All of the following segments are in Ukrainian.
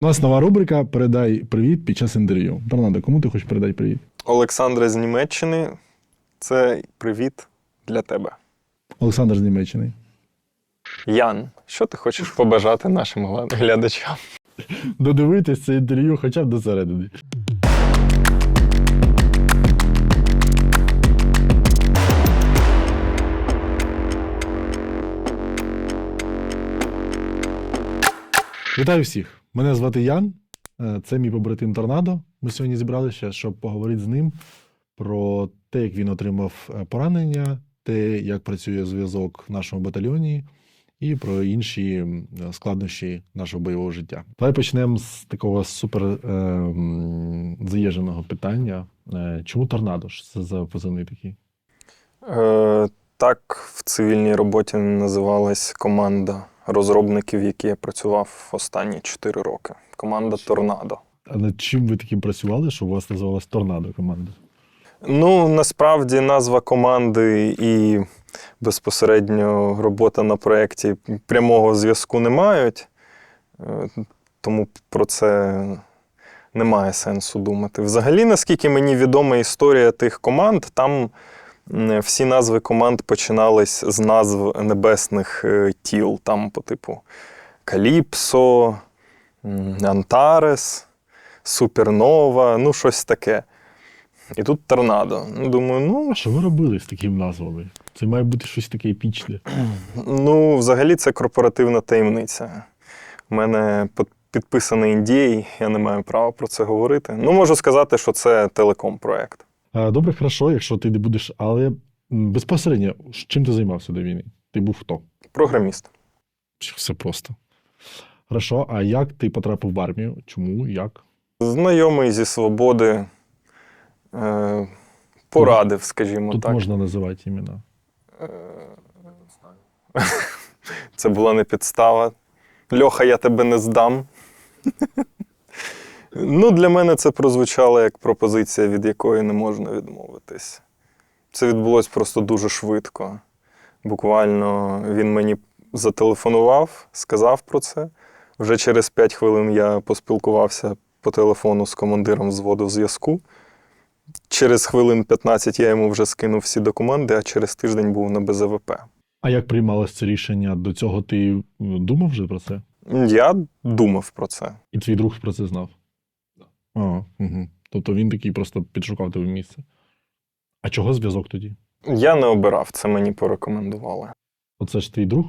У нас нова рубрика Передай привіт під час інтерв'ю. Торнадо, кому ти хочеш передати привіт? Олександра з Німеччини. Це привіт для тебе. Олександр з Німеччини. Ян, що ти хочеш побажати нашим глядачам? Додивитись це інтерв'ю хоча б до середини. Вітаю всіх! Мене звати Ян. Е, Це мій побратим Торнадо. Ми сьогодні зібралися, щоб поговорити з ним про те, як він отримав е, поранення, те, як працює зв'язок в нашому батальйоні, і про інші складнощі нашого бойового життя. Давай почнемо з такого супер е, заїждженого питання. Е, чому торнадо? Що це за позивний такий? Е, так, в цивільній роботі називалась команда розробників, які я працював останні 4 роки. Команда Торнадо. А над чим ви таким працювали, що у вас називалась торнадо команда? Ну, насправді назва команди і безпосередньо робота на проєкті прямого зв'язку не мають, Е, тому про це немає сенсу думати. Взагалі, наскільки мені відома історія тих команд, там всі назви команд починались з назв небесних е, тіл, там по типу Каліпсо, Антарес, Супернова, ну щось таке. І тут торнадо. Ну, Думаю, ну, А що ви робили з такими назвами? Це має бути щось таке епічне. ну, взагалі це корпоративна таємниця. У мене підписаний NDA, я не маю права про це говорити. Ну, можу сказати, що це телеком-проект. А, Добре, хорошо, якщо ти не будеш, але безпосередньо, чим ти займався до війни? Ти був хто? Програміст. Все просто. Хорошо, а як ти потрапив в армію? Чому? Як? Знайомий зі свободи. Е, порадив, скажімо Тут так. можна називати імена. Це була не підстава. Льоха, я тебе не здам. Ну, для мене це прозвучало як пропозиція, від якої не можна відмовитись. Це відбулося просто дуже швидко. Буквально він мені зателефонував, сказав про це. Вже через 5 хвилин я поспілкувався по телефону з командиром взводу зв'язку. Через хвилин 15 я йому вже скинув всі документи, а через тиждень був на БЗВП. А як приймалось це рішення? До цього ти думав вже про це? Я думав про це. І твій друг про це знав? А, угу. Тобто він такий просто підшукав тебе місце. А чого зв'язок тоді? Я не обирав, це мені порекомендували. Оце ж твій друг?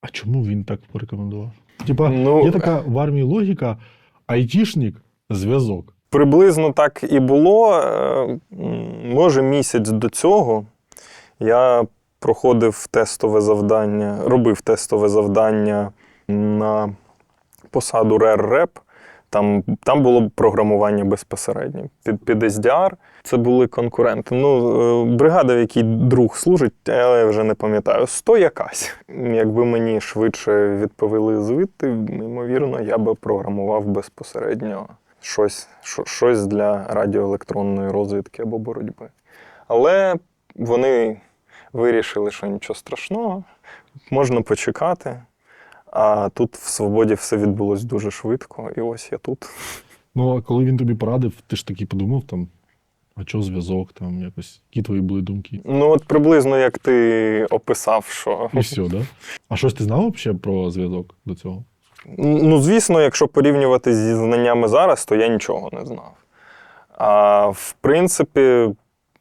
А чому він так порекомендував? Типа, Ну, є така в армії логіка: айтішник зв'язок. Приблизно так і було. Е, Може, місяць до цього я проходив тестове завдання, робив тестове завдання на посаду рер-реп. Там, там було програмування безпосередньо. Під, під SDR це були конкуренти. Ну, е, бригада, в якій друг служить, я вже не пам'ятаю, 100 якась. Якби мені швидше відповіли звідти, ймовірно, я би програмував безпосередньо щось, що- щось для радіоелектронної розвідки або боротьби. Але вони вирішили, що нічого страшного, можна почекати. А тут в свободі все відбулось дуже швидко, і ось я тут. Ну, а коли він тобі порадив, ти ж таки подумав там, а чого зв'язок, там якось, які твої були думки? Ну, от приблизно як ти описав, що І все, да? А щось ти знав взагалі про зв'язок до цього? Ну, звісно, якщо порівнювати зі знаннями зараз, то я нічого не знав. А в принципі,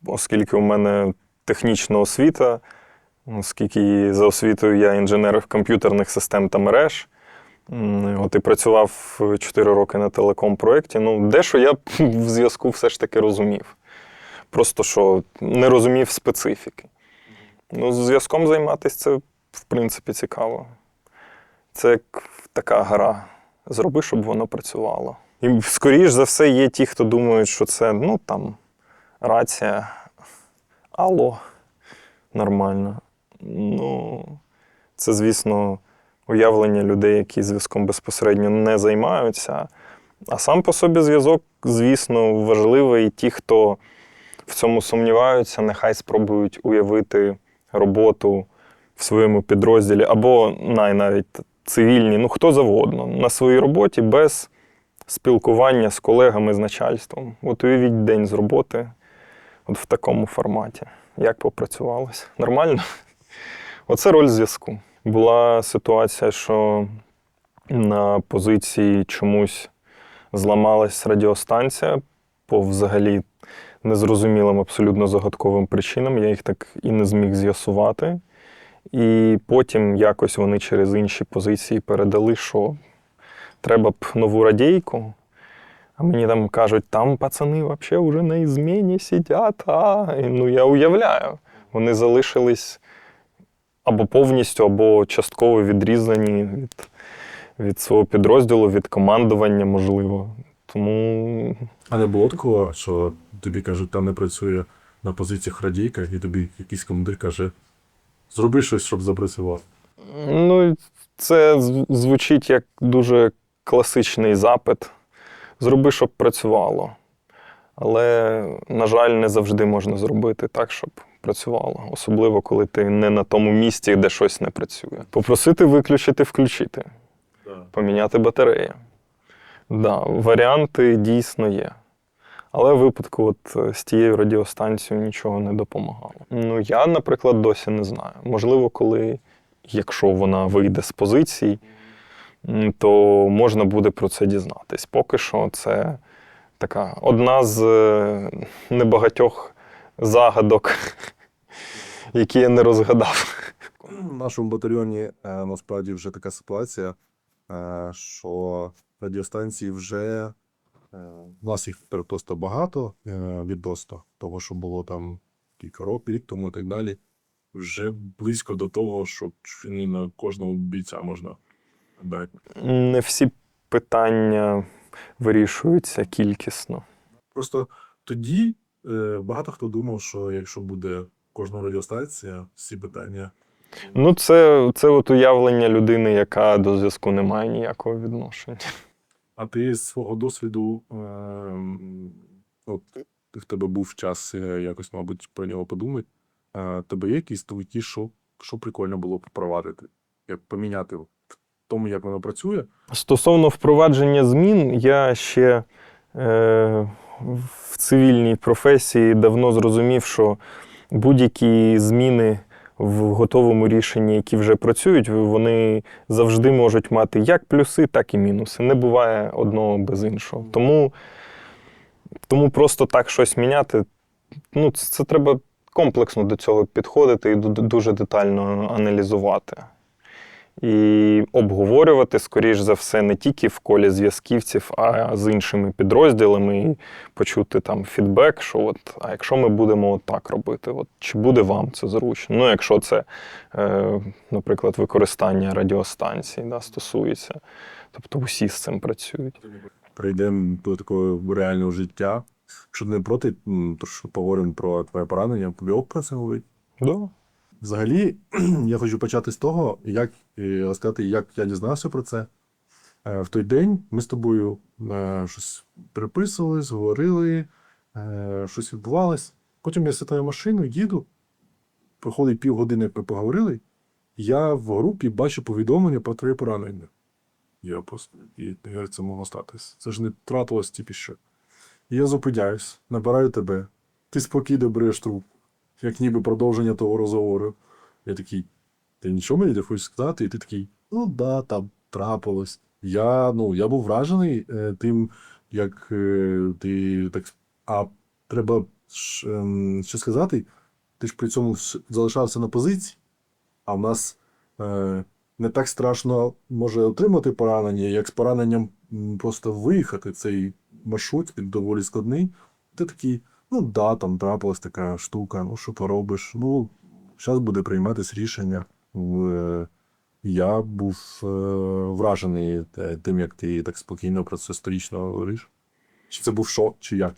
оскільки у мене технічна освіта, оскільки за освітою я інженер комп'ютерних систем та мереж, от і працював 4 роки на телеком-проєкті, ну, дещо я в зв'язку все ж таки розумів. Просто що не розумів специфіки. Ну, зв'язком займатися це, в принципі, цікаво. Це як така гра. Зроби, щоб воно працювало. І скоріш за все, є ті, хто думають, що це ну там рація. Алло, нормально. Ну, це, звісно, уявлення людей, які зв'язком безпосередньо не займаються. А сам по собі зв'язок, звісно, важливий. І ті, хто в цьому сумніваються, нехай спробують уявити роботу в своєму підрозділі, або най навіть цивільні, ну хто завгодно, на своїй роботі без спілкування з колегами, з начальством. От уявіть день з роботи от в такому форматі. Як попрацювалося? Нормально? Оце роль зв'язку. Була ситуація, що на позиції чомусь зламалась радіостанція по взагалі незрозумілим, абсолютно загадковим причинам. Я їх так і не зміг з'ясувати. І потім якось вони через інші позиції передали, що треба б нову радійку. А мені там кажуть, там пацани взагалі вже на ізміні сидять. А? І, ну, я уявляю, вони залишились або повністю, або частково відрізані від, від свого підрозділу, від командування, можливо. Тому А не було такого, що тобі кажуть, там не працює на позиціях радійка, і тобі якийсь командир каже: зроби щось, щоб запрацював. Ну, це звучить як дуже класичний запит. Зроби, щоб працювало. Але, на жаль, не завжди можна зробити так, щоб працювало. Особливо, коли ти не на тому місці, де щось не працює. Попросити виключити, включити, поміняти батареї. Да, варіанти дійсно є. Але в випадку от е, з тією радіостанцією нічого не допомагало. Ну, я, наприклад, досі не знаю. Можливо, коли, якщо вона вийде з позицій, то можна буде про це дізнатись. Поки що це така одна з е, небагатьох загадок, які я не розгадав. В нашому батальйоні е, насправді вже така ситуація, е, що радіостанції вже е, у нас їх тепер просто багато е, відносно того, що було там кілька років, рік тому і так далі. Вже близько до того, що не на кожного бійця можна дати. Не всі питання вирішуються кількісно. Просто тоді е, багато хто думав, що якщо буде кожна радіостанція, всі питання. Ну, це, це от уявлення людини, яка до зв'язку не має ніякого відношення. А ти з свого досвіду, е, от в тебе був час е, якось, мабуть, про нього подумати. Е, тебе є якісь думки, що, що прикольно було б впровадити, як поміняти в тому, як воно працює? Стосовно впровадження змін, я ще е, в цивільній професії давно зрозумів, що будь-які зміни в готовому рішенні, які вже працюють, вони завжди можуть мати як плюси, так і мінуси. Не буває одного без іншого. Тому, тому просто так щось міняти, ну, це, треба комплексно до цього підходити і дуже детально аналізувати і обговорювати, скоріш за все, не тільки в колі зв'язківців, а з іншими підрозділами, і почути там фідбек, що от, а якщо ми будемо от так робити, от, чи буде вам це зручно? Ну, якщо це, е, наприклад, використання радіостанцій да, стосується, тобто усі з цим працюють. Перейдемо до такого реального життя. Якщо не проти, то що поговоримо про твоє поранення, тобі ок про це говорить? Да. Взагалі, я хочу почати з того, як розказати, як я дізнався про це. Е, В той день ми з тобою е, щось переписувались, говорили, е, щось відбувалось. Потім я сідаю машину, їду. Проходить півгодини, ми поговорили. Я в групі бачу повідомлення про твоє поранення. Я просто і як це могло статись. Це ж не тратилось тільки що. І я зупиняюсь, набираю тебе. Ти спокійно береш трубку як ніби продовження того розговору. Я такий, ти нічого мені не хочеш сказати? І ти такий, ну да, там трапилось. Я, ну, я був вражений е, тим, як е, ти так. А треба ж, ем, що сказати, ти ж при цьому залишався на позиції, а в нас е, не так страшно може отримати поранення, як з пораненням просто виїхати. Цей маршрут він доволі складний. Ти такий, Ну да, там трапилась така штука, ну що поробиш? Ну, зараз буде прийматись рішення. Я був е, вражений тим, як ти так спокійно про це сторічно говориш. Чи це був шок, чи як?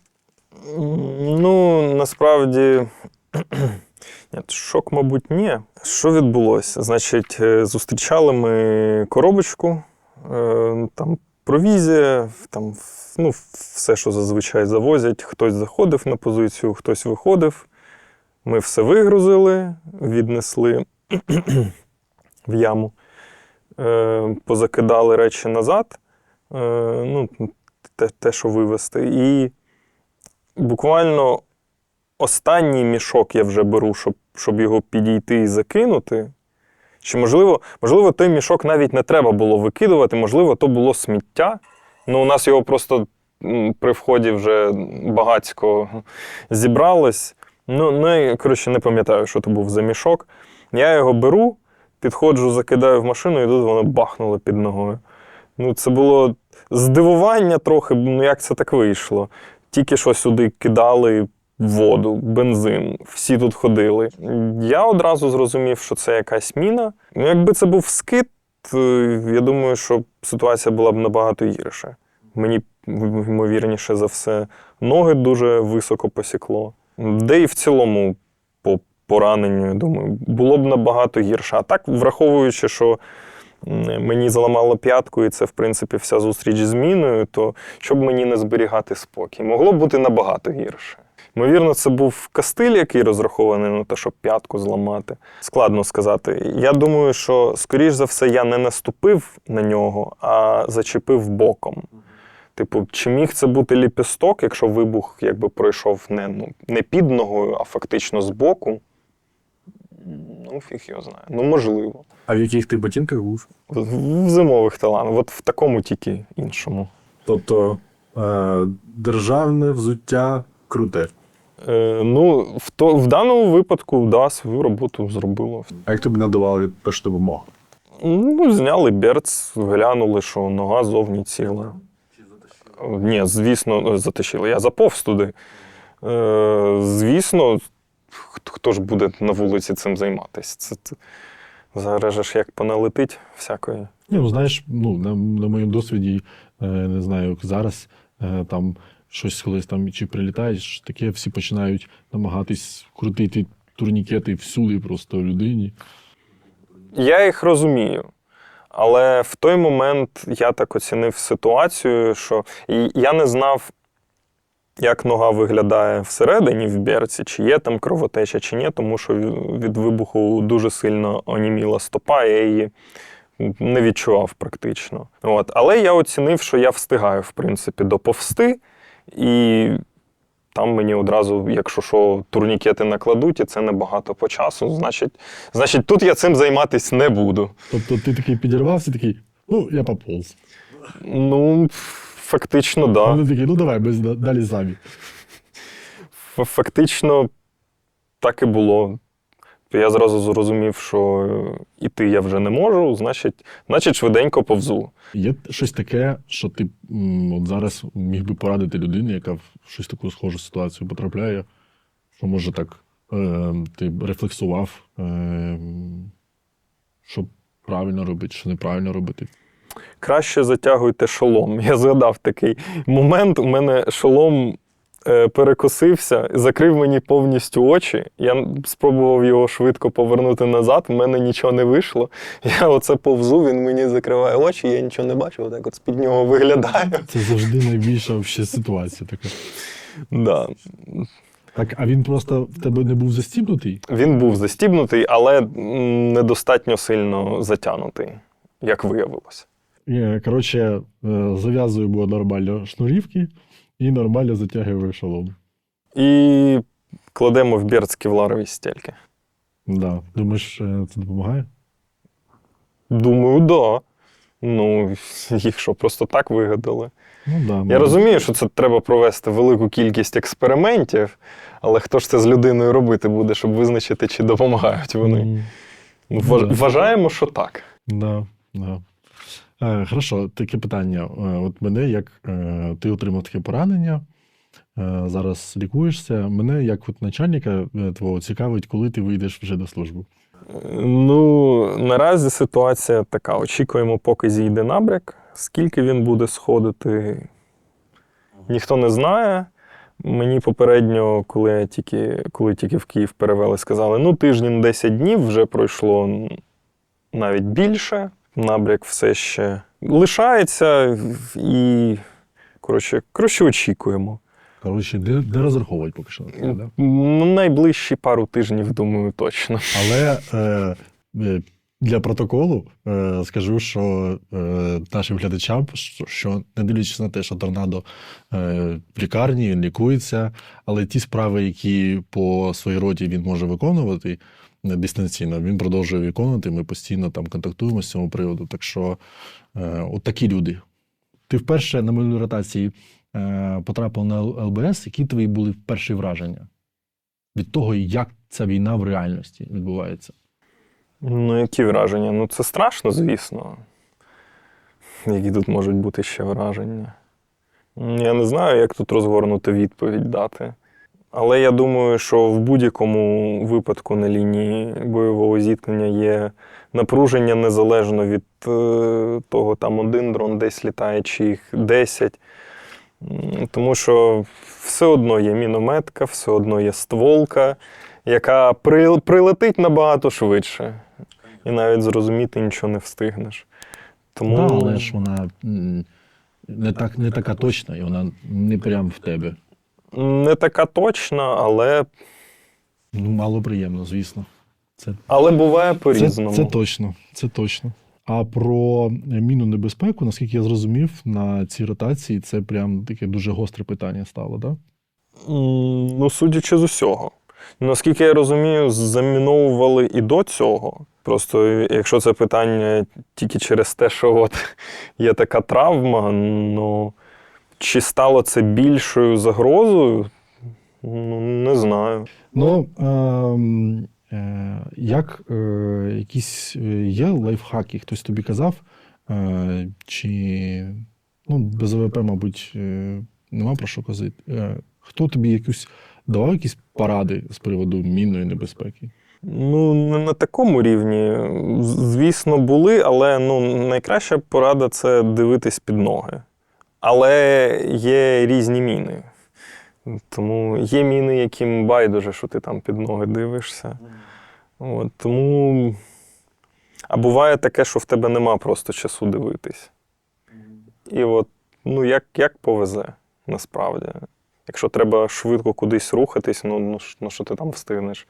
Ну, насправді, ні, шок, мабуть, ні. Що відбулося? Значить, е, зустрічали ми коробочку, е, там провізія, там ну, все, що зазвичай завозять. Хтось заходив на позицію, хтось виходив. Ми все вигрузили, віднесли в яму. е, позакидали речі назад, е, ну, те, те, що вивезти. І буквально останній мішок я вже беру, щоб, щоб його підійти і закинути. Чи можливо, можливо, той мішок навіть не треба було викидувати, можливо, то було сміття. Ну, у нас його просто при вході вже багацько зібралось. Ну, ну коротше, не пам'ятаю, що то був за мішок. Я його беру, підходжу, закидаю в машину, і тут воно бахнуло під ногою. Ну, це було здивування трохи, ну як це так вийшло. Тільки що сюди кидали воду, бензин, всі тут ходили. Я одразу зрозумів, що це якась міна. Ну, якби це був скид, е, я думаю, що ситуація була б набагато гірша. Мені, ймовірніше за все, ноги дуже високо посікло. Де і в цілому, по пораненню, я думаю, було б набагато гірше. А так, враховуючи, що мені заламало п'ятку, і це, в принципі, вся зустріч з міною, то щоб мені не зберігати спокій, могло б бути набагато гірше. Ймовірно, це був кастиль, який розрахований на те, щоб п'ятку зламати. Складно сказати. Я думаю, що, скоріш за все, я не наступив на нього, а зачепив боком. Типу, чи міг це бути ліпісток, якщо вибух якби пройшов не, ну, не під ногою, а фактично з боку? Ну, фіг його знає. Ну, можливо. А в яких ти ботинках був? В, в зимових талантах, от в такому тільки іншому. Тобто е, державне взуття круте. Е, ну, в, то, в даному випадку, да, свою роботу зробило. А як тобі надавали першу допомогу? Ну, зняли берц, глянули, що нога зовні ціла. Ні, звісно, затащили. Я заповз туди. Е, звісно, хто, хто ж буде на вулиці цим займатися? Це, це, зараз ж як поналетить всякої. Ні, ну знаєш, ну, на, на моєму досвіді, е, не знаю, як зараз е, там щось колись там чи прилітаєш, таке всі починають намагатись крутити турнікети всюди просто людині. Я їх розумію. Але в той момент я так оцінив ситуацію, що я не знав, як нога виглядає всередині в берці, чи є там кровотеча, чи ні, тому що від вибуху дуже сильно оніміла стопа, я її не відчував практично. От. Але я оцінив, що я встигаю, в принципі, доповсти, і там мені одразу, якщо що, турнікети накладуть, і це небагато по часу, значить, значить, тут я цим займатися не буду. Тобто ти такий підірвався, такий, ну, я пополз. Ну, фактично, А да. вони такі, ну давай, без, далі самі. Фактично, так і було. Я зразу зрозумів, що іти я вже не можу, значить, значить швиденько повзу. Є щось таке, що ти от зараз міг би порадити людині, яка в щось таку схожу ситуацію потрапляє, що може так е, ти рефлексував, е, що правильно робити, що неправильно робити. Краще затягуйте шолом. Я згадав такий момент. У мене шолом перекосився, закрив мені повністю очі. Я спробував його швидко повернути назад, в мене нічого не вийшло. Я оце повзу, він мені закриває очі, я нічого не бачу, отак от з-під нього виглядаю. Це завжди найбільша ситуація така. Да. Так, а він просто в тебе не був застібнутий? Він був застібнутий, але недостатньо сильно затягнутий, як виявилося. Е, Коротше, е, зав'язуємо нормально шнурівки і нормально затягуємо шолом. І кладемо в берц кевларові стельки. Да. Думаєш, е, це допомагає? Думаю, да. Ну, їх що, просто так вигадали. Ну, да, Я може. розумію, що це треба провести велику кількість експериментів, але хто ж це з людиною робити буде, щоб визначити, чи допомагають вони? Да. Вважаємо, що так. Да, да. Е, хорошо, таке питання. Е, от мене, як е, ти отримав таке поранення, зараз лікуєшся. Мене, як от начальника твого, цікавить, коли ти вийдеш вже до служби. Ну, наразі ситуація така. Очікуємо, поки зійде набряк. Скільки він буде сходити, ніхто не знає. Мені попередньо, коли я тільки, коли тільки в Київ перевели, сказали: ну, тиждень 10 днів вже пройшло навіть більше. Набряк все ще лишається і, коротше, коротше, очікуємо. Коротше, не, не розраховують поки що да? Ну, найближчі пару тижнів, думаю, точно. Але е, е, Для протоколу е, скажу, що е, нашим глядачам, що, що не дивлячись на те, що торнадо е, в лікарні, він лікується, але ті справи, які по своїй роді він може виконувати дистанційно, він продовжує виконувати. Ми постійно там контактуємо з цього приводу. Так що, е, от такі люди. Ти вперше на минулій ротації е, потрапив на ЛБС. Які твої були перші враження від того, як ця війна в реальності відбувається? Ну, які враження? Ну, це страшно, звісно. Які тут можуть бути ще враження? Я не знаю, як тут розгорнути відповідь дати. Але я думаю, що в будь-якому випадку на лінії бойового зіткнення є напруження незалежно від е, того, там один дрон десь літає, чи їх 10. Тому що все одно є мінометка, все одно є стволка, яка при, прилетить набагато швидше. І навіть зрозуміти нічого не встигнеш. Тому Да, але ж вона не, так, не така точна, і вона не прям в тебе. Не така точна, але, Ну, мало приємно, звісно. Це, але буває по-різному. це точно, це точно. А про мінну небезпеку, наскільки я зрозумів, на цій ротації це прям таке дуже гостре питання стало, так? М, Ну, судячи з усього. Наскільки я розумію, заміновували і до цього. Просто якщо це питання тільки через те, що от є така травма, ну чи стало це більшою загрозою? Ну, не знаю. Ну, ем, е, як е, якісь е, є лайфхаки, хтось тобі казав, е, чи ну, без АВП, мабуть, е, нема про що казати. Е, хто тобі якусь давав якісь поради з приводу мінної небезпеки? Ну, не на такому рівні. Звісно, були, але ну, найкраща порада це дивитись під ноги. Але є різні міни. Тому є міни, яким байдуже, що ти там під ноги дивишся. От, тому. А буває таке, що в тебе нема просто часу дивитись. І от, ну, як, як повезе, насправді. Якщо треба швидко кудись рухатись, ну, ну, ну що ти там встигнеш?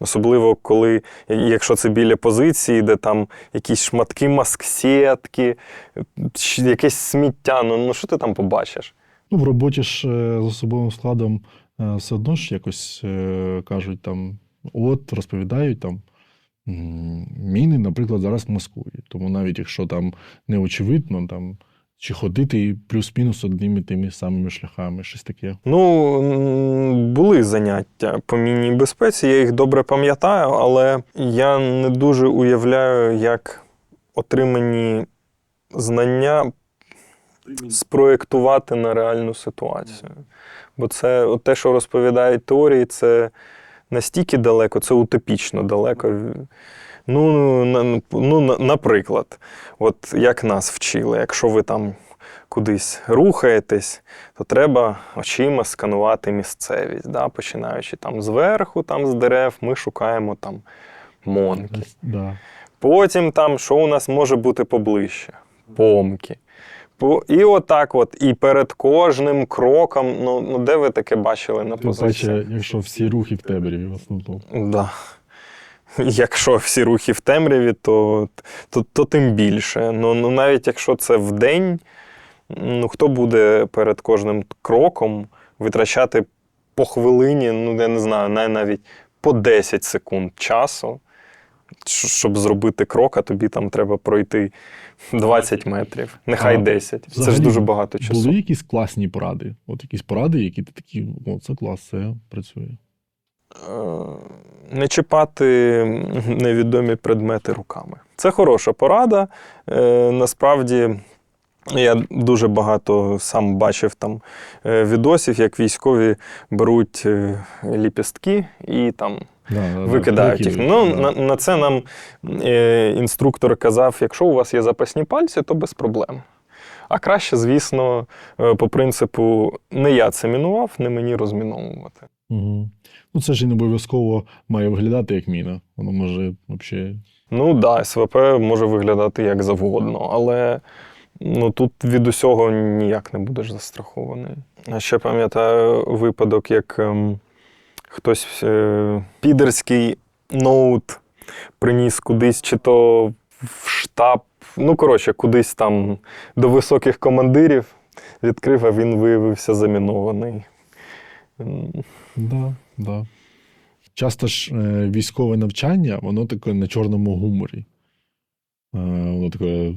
Особливо, коли, якщо це біля позиції, де там якісь шматки масксетки, якесь сміття, ну, ну що ти там побачиш? Ну, в роботі ж е, з особовим складом е, все одно ж якось е, кажуть там, от розповідають там. Міни, наприклад, зараз маскують. Тому навіть якщо там не очевидно, там, чи ходити плюс-мінус одними тими самими шляхами, щось таке. Ну, були заняття по мінній безпеці, я їх добре пам'ятаю, але я не дуже уявляю, як отримані знання спроєктувати на реальну ситуацію. Бо це от те, що розповідають теорії, це настільки далеко, це утопічно далеко. Ну, ну, наприклад, от як нас вчили, якщо ви там кудись рухаєтесь, то треба очима сканувати місцевість. Да? Починаючи там зверху, там з дерев, ми шукаємо там монки. Да. Потім там, що у нас може бути поближче? Помки. І отак, от, і перед кожним кроком, ну, ну де ви таке бачили на позиції? якщо всі рухи в темряві в основному. Да. Якщо всі рухи в темряві, то, то, то тим більше. Ну, ну навіть якщо це вдень, ну хто буде перед кожним кроком витрачати по хвилині, ну я не знаю, навіть по 10 секунд часу, щоб зробити крок, а тобі там треба пройти 20 метрів, нехай А 10. Це ж дуже багато часу. Були якісь класні поради? От якісь поради, які ти такі, о, це клас, це працює. Е, не чіпати невідомі предмети руками. Це хороша порада. Е, Насправді, я дуже багато сам бачив там е, відосів, як військові беруть ліпістки і там Да, да, да, викидають їх. Ну, да. на, на це нам інструктор казав: якщо у вас є запасні пальці, то без проблем. А краще, звісно, по принципу, не я це мінував, не мені розміновувати. Угу. Ну, це ж і не обов'язково має виглядати як міна. Воно може взагалі. Ну так, да, СВП може виглядати як завгодно, але ну, тут від усього ніяк не будеш застрахований. А ще пам'ятаю випадок, як ем, хтось е, підерський ноут приніс кудись, чи то в штаб, ну, коротше, кудись там до високих командирів, відкрив, а він виявився замінований. Да, да. Часто ж е, військове навчання, воно таке на чорному гуморі. Е, воно таке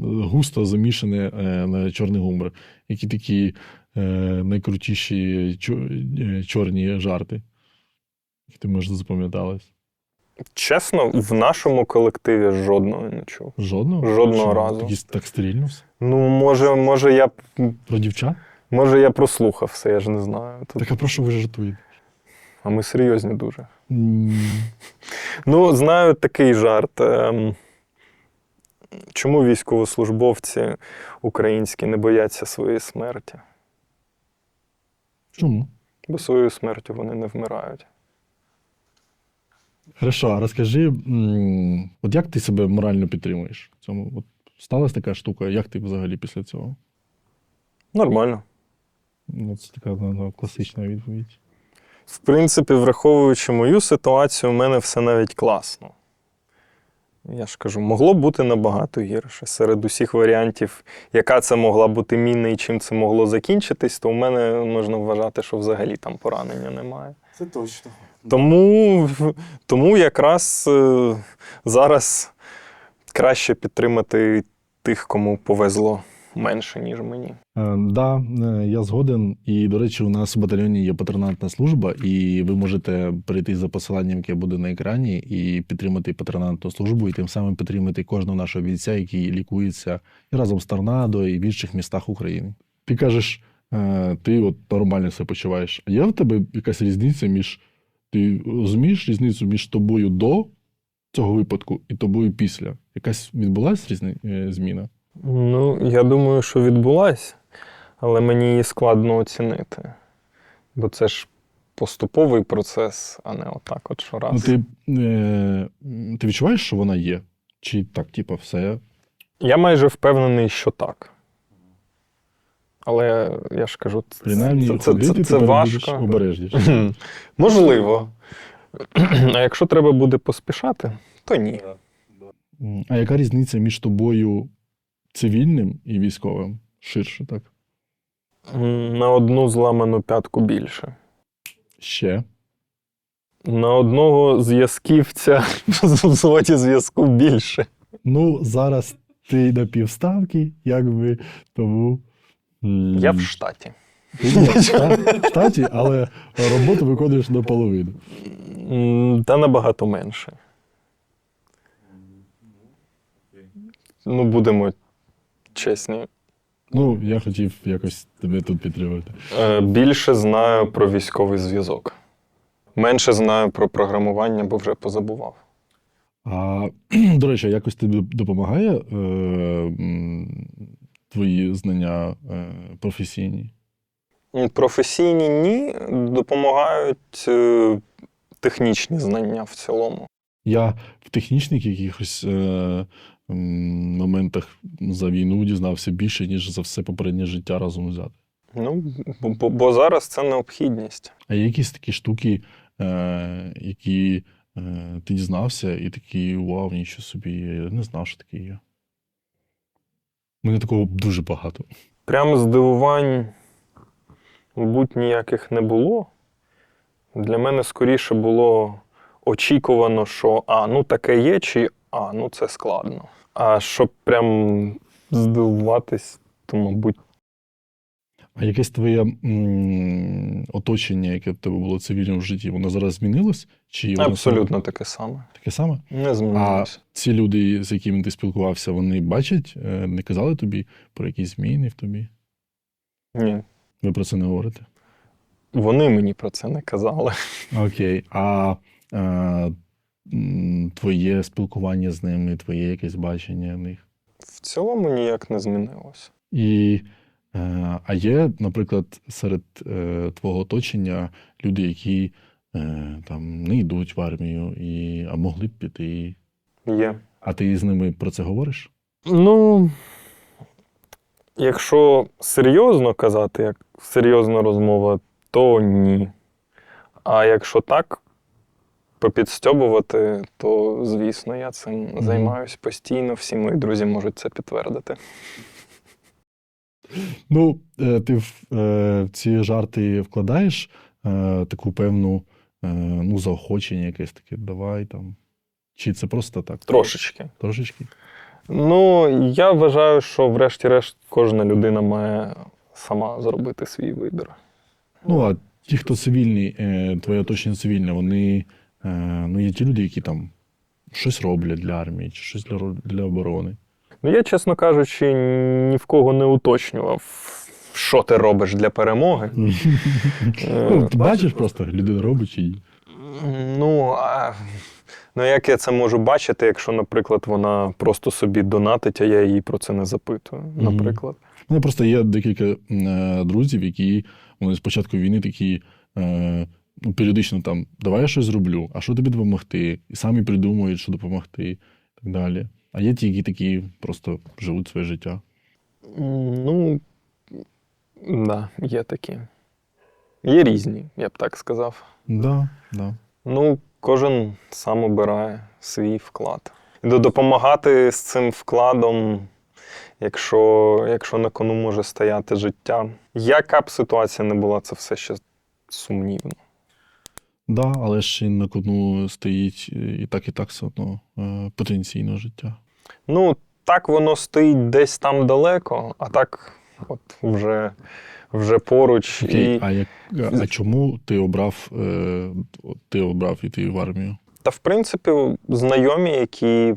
густо замішане е, на чорний гумор. Які такі е, найкрутіші е, чорні жарти, які ти може запам'ятались? Чесно, в нашому колективі жодного не чув. Жодного? Жодного Що, разу. такі- Так стрільно все? Ну, може, може, я, Про дівчат? Може, я прослухав все, я ж не знаю. Тут- Так а про що ви жартуєте? А ми серйозні дуже. Ну, знаю такий жарт. ем, Чому військовослужбовці українські не бояться своєї смерті? Чому? Бо своєю смертю вони не вмирають. Хорошо, а розкажи, от як ти себе морально підтримуєш? в Цьому от сталася така штука, як ти взагалі після цього? Нормально. Ну, це така ну, ну, класична відповідь. В принципі, враховуючи мою ситуацію, у мене все навіть класно. Я ж кажу, могло бути набагато гірше. Серед усіх варіантів, яка це могла бути міна і чим це могло закінчитись, то у мене можна вважати, що взагалі там поранення немає. Це точно. Тому, тому якраз е, зараз краще підтримати тих, кому повезло менше, ніж мені. Е, да, е, я згоден. І, до речі, у нас в батальйоні є патронатна служба, і ви можете перейти за посиланням, яке буде на екрані, і підтримати патронатну службу, і тим самим підтримати кожного нашого бійця, який лікується і разом з Торнадо, і в інших містах України. Ти кажеш, е, ти от нормально себе почуваєш. А є в тебе якась різниця між. Ти розумієш різницю між тобою до цього випадку і тобою після? Якась відбулася різна зміна? Ну, я думаю, що відбулась, але мені її складно оцінити. Бо це ж поступовий процес, а не отак, от щораз. Ну, ти, е, ти відчуваєш, що вона є? Чи так, типу, все? Я майже впевнений, що так. Але я ж кажу, це, Принаймні, це, це, це, це важко. обережніше. Можливо. А якщо треба буде поспішати, то ні. А яка різниця між тобою цивільним і військовим? Ширше, так? На одну зламану п'ятку більше. Ще. На одного зв'язківця в взводі зв'язку більше. Ну, зараз ти на півставки, якби, тому. Я в штаті. Ти не в шта- штаті, але роботу виконуєш наполовину. М, Та набагато менше. Ну, будемо чесні. Ну, я хотів якось тебе тут підтримати. Е, Більше знаю про військовий зв'язок. Менше знаю про програмування, бо вже позабував. А, до речі, якось тобі допомагає е, твої знання е, професійні? Професійні ні, допомагають е, технічні знання в цілому. Я в технічних якихось е, моментах за війну дізнався більше, ніж за все попереднє життя разом взяти. Ну, бо, бо- зараз це необхідність. А є якісь такі штуки, е, які е, ти дізнався, і такий вау, нічого собі, я не знав, що таке є. У мене такого дуже багато. Прямо здивувань, мабуть, ніяких не було. Для мене скоріше було очікувано, що а, ну таке є, чи а, ну це складно. А щоб прям здивуватись, то, мабуть, А якесь твоє м, оточення, яке в тебе було цивільним в житті, воно зараз змінилось? Чи воно абсолютно таке саме. таке саме? Не А ці люди, з якими ти спілкувався, вони бачать, е, не казали тобі про якісь зміни в тобі? Ні. Ви про це не говорите? Вони мені про це не казали. Окей. А е, м, твоє спілкування з ними, твоє якесь бачення в них? В цілому ніяк не змінилося. І, е, а є, наприклад, серед е, твого оточення люди, які е, там не йдуть в армію, і, а могли б піти. Є. А ти з ними про це говориш? Ну, якщо серйозно казати, як серйозна розмова, то ні. А якщо так, попідстьобувати, то звісно, я цим займаюсь постійно. Всі мої друзі можуть це підтвердити. Ну, е, ти в е, в ці жарти вкладаєш е, таку певну ну, заохочення, якесь таке, давай там. Чи це просто так? Трошечки. Трошечки. Ну, я вважаю, що врешті-решт кожна людина має сама зробити свій вибір. Ну, а ті, хто цивільні, е, твоя точно цивільна, вони ну, є ті люди, які там щось роблять для армії, чи щось для, для оборони. Ну, я, чесно кажучи, ні в кого не уточнював, що ти робиш для перемоги. Е, Ну, ти бачиш просто, людина робить чи. Ну, а, ну як я це можу бачити, якщо, наприклад, вона просто собі донатить, а я її про це не запитую, наприклад. У мене просто є декілька е, друзів, які вони з початку війни такі е, ну, періодично там давай я щось зроблю, а що тобі допомогти? І самі придумують, що допомогти, і так далі. А є ті, які такі просто живуть своє життя. Ну, да, є такі. Є різні, я б так сказав. Да, да. Ну, кожен сам обирає свій вклад. І допомагати з цим вкладом, якщо, якщо на кону може стояти життя. Яка б ситуація не була, це все ще сумнівно. Да, але ж і на кону стоїть е, і так, і так все одно е, потенційно життя. Ну, так воно стоїть десь там далеко, а так от вже, вже поруч. Окей, І... а, як, а чому ти обрав, е, ти обрав іти в армію? Та, в принципі, знайомі, які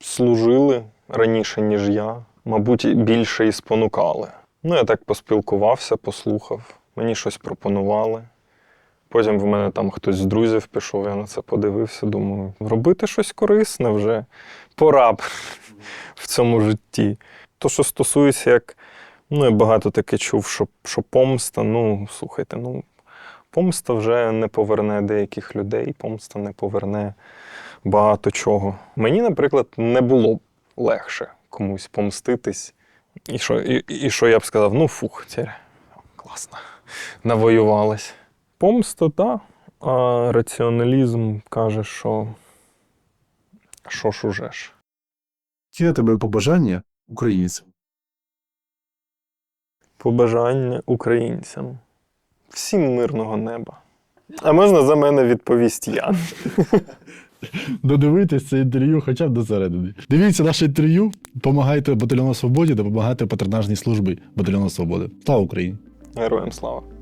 служили раніше, ніж я, мабуть, більше і спонукали. Ну, я так поспілкувався, послухав, мені щось пропонували. Потім в мене там хтось з друзів пішов, я на це подивився, думаю, робити щось корисне вже пора б в цьому житті. То, що стосується, як ну, я багато таке чув, що, що помста, ну, слухайте, ну, помста вже не поверне деяких людей, помста не поверне багато чого. Мені, наприклад, не було б легше комусь помститись. І що, і, і що я б сказав, ну фух, це класно, навоювалась. Помста, так. А раціоналізм каже, що що ж уже ж. На тебе побажання українцям? Побажання українцям. Всім мирного неба. А можна за мене відповість я? Додивитись це інтерв'ю хоча б до середини. Дивіться наше інтерв'ю, допомагайте батальйону свободі, допомагайте патронажній службі батальйону свободи. Слава Україні! Героям слава!